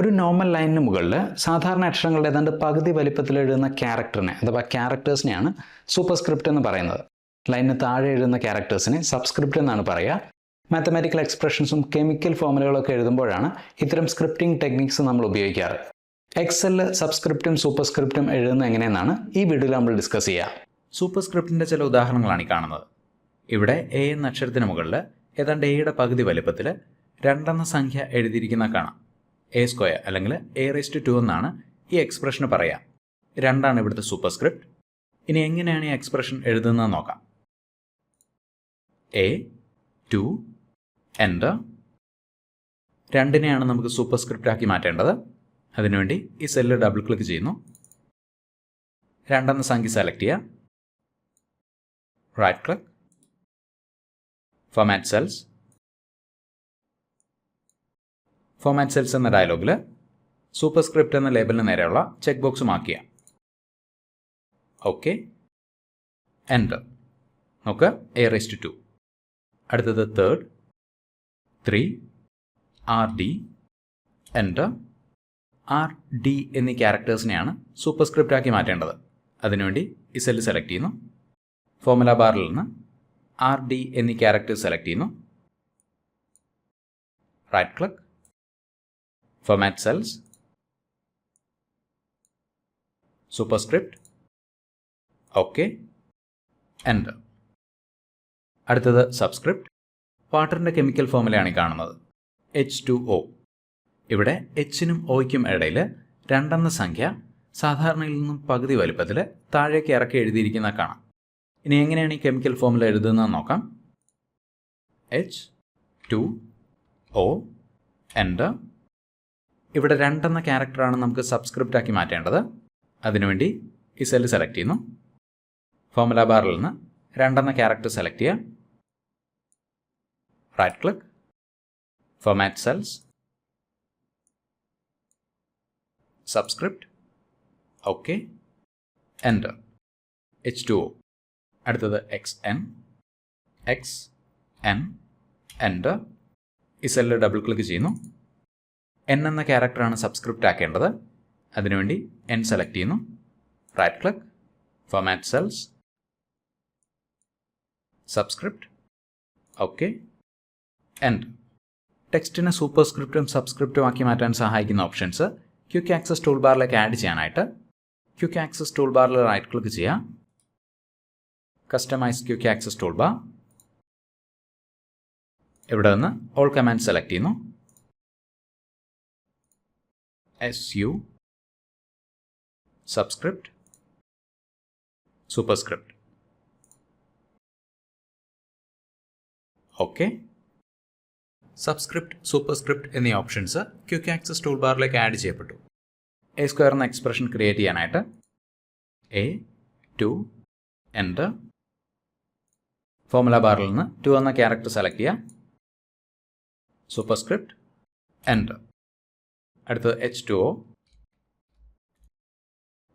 ഒരു നോർമൽ ലൈനിന് മുകളിൽ സാധാരണ അക്ഷരങ്ങളുടെ ഏതാണ്ട് പകുതി വലിപ്പത്തിൽ എഴുതുന്ന ക്യാരക്ടറിനെ അഥവാ ക്യാരക്ടേഴ്സിനെയാണ് സൂപ്പർസ്ക്രിപ്റ്റ് എന്ന് പറയുന്നത്. ലൈനിന് താഴെ എഴുതുന്ന ക്യാരക്ടേഴ്സിനെ സബ്സ്ക്രിപ്റ്റ് എന്നാണ് പറയുക. മാത്തമാറ്റിക്കൽ എക്സ്പ്രഷൻസും കെമിക്കൽ ഫോമുലകളൊക്കെ എഴുതുമ്പോഴാണ് ഇത്തരം സ്ക്രിപ്റ്റിംഗ് ടെക്നിക്സ് നമ്മൾ ഉപയോഗിക്കാറ്. എക്സലിൽ സബ്സ്ക്രിപ്റ്റും സൂപ്പർസ്ക്രിപ്റ്റും എഴുതുന്നത് എങ്ങനെയെന്നാണ് ഈ വീഡിയോയിൽ നമ്മൾ ഡിസ്കസ് ചെയ്യുക സൂപ്പർസ്ക്രിപ്റ്റിന്റെ ചില ഉദാഹരണങ്ങളാണ് ഈ കാണുന്നത്. ഇവിടെ എ എന്ന അക്ഷരത്തിന് മുകളിൽ ഏതാണ്ട് എയുടെ പകുതി വലുപ്പത്തിൽ രണ്ടെന്ന സംഖ്യ എഴുതിയിരിക്കുന്ന കാണാം. എ സ്ക്വയർ അല്ലെങ്കിൽ എ റേസ്റ്റ് ടു എന്നാണ് ഈ എക്സ്പ്രഷന് പറയാം. രണ്ടാണ് ഇവിടുത്തെ സൂപ്പർസ്ക്രിപ്റ്റ് ഇനി എങ്ങനെയാണ് ഈ എക്സ്പ്രഷൻ എഴുതുന്നത് നോക്കാം. എ ടു എന്റർ രണ്ടിനെയാണ് നമുക്ക് സൂപ്പർസ്ക്രിപ്റ്റ് ആക്കി മാറ്റേണ്ടത്. അതിനുവേണ്ടി ഈ സെല്ല് ഡബിൾ ക്ലിക്ക് ചെയ്യുന്നു. രണ്ടെന്ന സംഖ്യ സെലക്ട് ചെയ്യുക. Right click format cells format cells എന്ന ഡയലോഗിൽ സൂപ്പർ സ്ക്രിപ്റ്റ് എന്ന ലേബലിന് നേരെയുള്ള ചെക്ക് ബോക്സ് മാർക്ക് ചെയ്യാം ഓക്കെ എന്റർ നോക്ക് എ റേസ്റ്റ് ടു അടുത്തത് third three R D enter R D എന്നീ ക്യാരക്ടേഴ്സിനെയാണ് സൂപ്പർ സ്ക്രിപ്റ്റ് ആക്കി മാറ്റേണ്ടത്. അതിനുവേണ്ടി ഈ സെല്ല് സെലക്ട് ചെയ്യുന്നു. ഫോമുല ബാറിൽ നിന്ന് ആർ ഡി എന്നീ ക്യാരക്ടേഴ്സ് സെലക്ട് ചെയ്യുന്നു. Right click format cells, superscript, okay enter അടുത്തത് സബ്സ്ക്രിപ്റ്റ് വാട്ടറിന്റെ കെമിക്കൽ ഫോമിലാണ് കാണുന്നത്. എച്ച് ടു ഒ ഇവിടെ എച്ചിനും ഒയ്ക്കും ഇടയിൽ രണ്ടെന്ന സംഖ്യ സാധാരണയിൽ നിന്നും പകുതി വലുപ്പത്തിൽ താഴേക്ക് ഇറക്കി എഴുതിയിരിക്കുന്ന കാണാം. ഇനി എങ്ങനെയാണ് ഈ കെമിക്കൽ ഫോമിൽ എഴുതുന്നത് നോക്കാം. എച്ച് ടു ഒ എന്റർ ഇവിടെ രണ്ടെന്ന ക്യാരക്ടറാണ് നമുക്ക് സബ്സ്ക്രിപ്റ്റ് ആക്കി മാറ്റേണ്ടത്. അതിനുവേണ്ടി ഈ സെല്ല് സെലക്ട് ചെയ്യുന്നു. ഫോമുല ബാറിൽ നിന്ന് രണ്ടെന്ന ക്യാരക്ടർ സെലക്ട് ചെയ്യുക. Right click format cells subscript okay enter H two O അടുത്തത് X N X N enter ഈ സെല്ല് ഡബിൾ ക്ലിക്ക് ചെയ്യുന്നു. എൻ എന്ന ക്യാരക്ടറാണ് സബ്സ്ക്രിപ്റ്റ് ആക്കേണ്ടത്. അതിനുവേണ്ടി എൻ സെലക്ട് ചെയ്യുന്നു. Right click format cells subscript okay and ടെക്സ്റ്റിനെ സൂപ്പർ സ്ക്രിപ്റ്റും സബ്സ്ക്രിപ്റ്റും ആക്കി മാറ്റാൻ സഹായിക്കുന്ന ഓപ്ഷൻസ് ക്യുക്ക് ആക്സസ് ടൂൾ ബാറിലേക്ക് ആഡ് ചെയ്യാനായിട്ട്. ക്യുക്ക് ആക്സസ് ടൂൾ ബാറിൽ റൈറ്റ് ക്ലിക്ക് ചെയ്യുക. Customize quick access tool bar ഇവിടെ നിന്ന്? ഓൾ കമാൻഡ് സെലക്ട് ചെയ്യുന്നു. S subscript superscript. Okay subscript superscript എന്നീ ഓപ്ഷൻസ് ക്യൂക്ക് ആക്സസ് ടൂൾ ബാറിലേക്ക് ആഡ് ചെയ്യപ്പെട്ടു. എ സ്ക്വയർ എന്ന എക്സ്പ്രഷൻ ക്രിയേറ്റ് ചെയ്യാനായിട്ട് എ ടു എന്റർ ഫോമുല ബാറിൽ നിന്ന് ടു എന്ന ക്യാരക്ടർ സെലക്ട് ചെയ്യുക. സൂപ്പർസ്ക്രിപ്റ്റ് എന്റർ അടുത്തത് എച്ച് ടു ഒ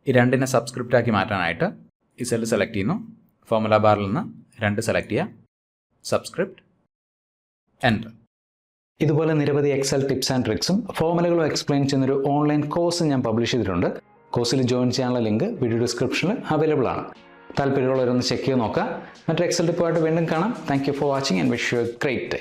ഈ രണ്ടിനെ സബ്സ്ക്രിപ്റ്റ് ആക്കി മാറ്റാനായിട്ട് ഈ സെല്ല് സെലക്ട് ചെയ്യുന്നു. ഫോമുല ബാറിൽ നിന്ന് രണ്ട് സെലക്ട് ചെയ്യുക. സബ്സ്ക്രിപ്റ്റ് എന്റർ ഇതുപോലെ നിരവധി എക്സൽ ടിപ്സ് ആൻഡ് ട്രിക്സും ഫോമുലകളും എക്സ്പ്ലെയിൻ ചെയ്യുന്നൊരു ഓൺലൈൻ കോഴ്സ് ഞാൻ പബ്ലിഷ് ചെയ്തിട്ടുണ്ട്. കോഴ്സിൽ ജോയിൻ ചെയ്യാനുള്ള ലിങ്ക് വീഡിയോ ഡിസ്ക്രിപ്ഷനിൽ അവൈലബിൾ ആണ്. താല്പര്യമുള്ളവരൊന്ന് ചെക്ക് ചെയ്ത് നോക്കുക. മറ്റൊരു എക്സൽ ടിപ്പുമായിട്ട് വീണ്ടും കാണാം. Thank you for watching and wish you a great day